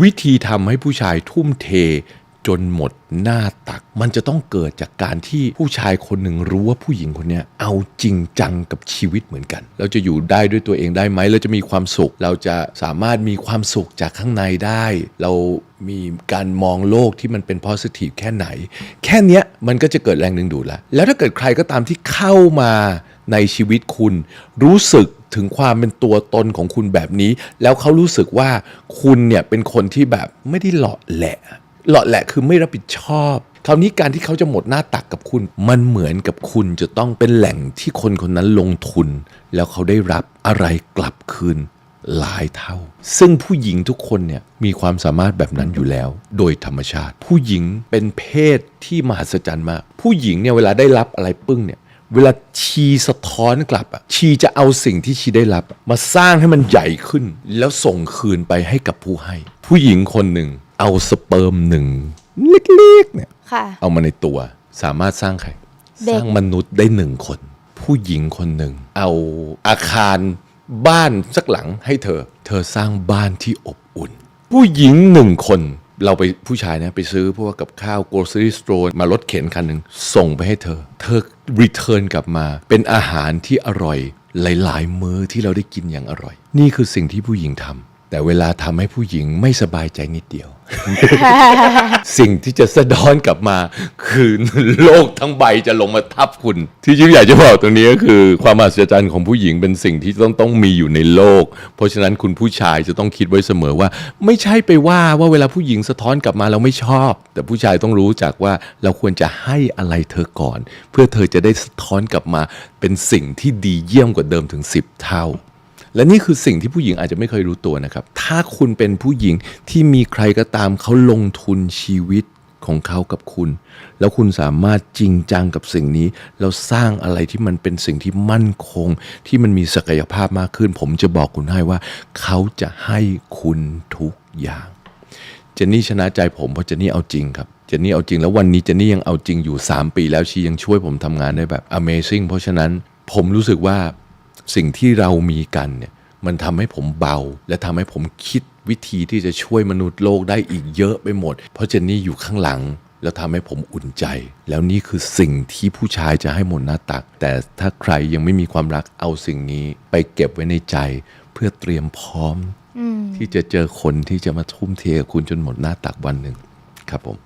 วิธีทำให้ผู้ชายทุ่มเทจนหมดหน้าตัก มันจะต้องเกิดจากการที่ผู้ชายคนหนึ่งรู้ว่าผู้หญิงคนนี้เอาจริงจังกับชีวิตเหมือนกัน เราจะอยู่ได้ด้วยตัวเองได้ไหมเราจะมีความสุข เราจะสามารถมีความสุขจากข้างในได้ เรามีการมองโลกที่มันเป็น positive แค่ไหน แค่นี้มันก็จะเกิดแรงดึงดูดแล้วแล้วถ้าเกิดใครก็ตามที่เข้ามาในชีวิตคุณ รู้สึก ถึงความเป็นตัวตนของคุณแบบนี้ แล้วเขารู้สึกว่าคุณเนี่ยเป็นคนที่แบบไม่ได้หล่อแหละ หล่อแหละคือไม่รับผิดชอบคราวนี้การที่เขาจะหมดหน้าตักกับคุณ มันเหมือนกับคุณจะต้องเป็นแหล่งที่คนคนนั้นลงทุน แล้วเขาได้รับอะไรกลับคืนหลายเท่า ซึ่งผู้หญิงทุกคนเนี่ยมีความสามารถแบบนั้นอยู่แล้ว โดยธรรมชาติ ผู้หญิงเป็นเพศที่มหัศจรรย์มาก ผู้หญิงเนี่ยเวลาได้รับอะไรปึ้งเนี่ย เวลาชีสะท้อนกลับอะชีจะเอาสิ่งที่ชีได้รับอะมาสร้างให้มันใหญ่ขึ้น แล้วส่งคืนไปให้กับผู้ให้ ผู้หญิงคนหนึ่งเอาสเปิร์มหนึ่งเล็กๆเนี่ยค่ะ เอามาในตัว สามารถสร้างใคร เด็สก ร้างมนุษย์ได้หนึ่งคน ผู้หญิงคนหนึ่ง เอาอาคารบ้านสักหลังให้เธอ เธอสร้างบ้านที่อบอุ่น ผู้หญิงหนึ่งคน เราไปผู้ชายนะไปซื้อพวกกับข้าว grocery store มารถเข็นคันหนึ่งส่งไปให้เธอ เธอ return กลับมา เป็นอาหารที่อร่อย หลาย ๆ มื้อที่เราได้กินอย่างอร่อย นี่คือสิ่งที่ผู้หญิงทำ แต่เวลาทำให้ผู้หญิงไม่สบายใจนิดเดียว สิ่งที่จะสะท้อนกลับมา คือโลกทั้งใบจะลงมาทับคุณ ที่จิ๊บอยากจะบอกตรงนี้ก็คือ ความมหัศจรรย์ของผู้หญิงเป็นสิ่งที่ต้องต้องมีอยู่ในโลก เพราะฉะนั้นคุณผู้ชายจะต้องคิดไว้เสมอว่า ไม่ใช่ไปว่าว่าเวลาผู้หญิงสะท้อนกลับมาเราไม่ชอบ แต่ผู้ชายต้องรู้จักว่าเราควรจะให้อะไรเธอก่อน เพื่อเธอจะได้สะท้อนกลับมาเป็นสิ่งที่ดีเยี่ยมกว่าเดิมถึง 10 เท่า และนี่คือสิ่งที่ผู้หญิงอาจจะไม่เคยรู้ตัวนะครับ ถ้าคุณเป็นผู้หญิงที่มีใครก็ตามเขาลงทุนชีวิตของเขากับคุณ แล้วคุณสามารถจริงจังกับสิ่งนี้ แล้วสร้างอะไรที่มันเป็นสิ่งที่มั่นคง ที่มันมีศักยภาพมากขึ้น ผมจะบอกคุณให้ว่า เขาจะให้คุณทุกอย่างเจนนี่ชนะใจผมเพราะเจนนี่เอาจริงครับเจนนี่เอาจริงแล้ววันนี้เจนนี่ยังเอาจริงอยู่ 3 ปีแล้วชียังช่วยผมทำงานได้แบบ Amazing เพราะฉะนั้นผมรู้สึกว่าสิ่งที่เรามีกันเนี่ย มันทำให้ผมเบา และทำให้ผมคิดวิธีที่จะช่วยมนุษย์โลกได้อีกเยอะไปหมด เพราะเจนนี่อยู่ข้างหลัง แล้วทำให้ผมอุ่นใจ แล้วนี่คือสิ่งที่ผู้ชายจะให้หมดหน้าตัก แต่ถ้าใครยังไม่มีความรักเอาสิ่งนี้ไปเก็บไว้ในใจ เพื่อเตรียมพร้อมที่จะเจอคนที่จะมาทุ่มเทกับคุณจนหมดหน้าตักวันหนึ่งครับผม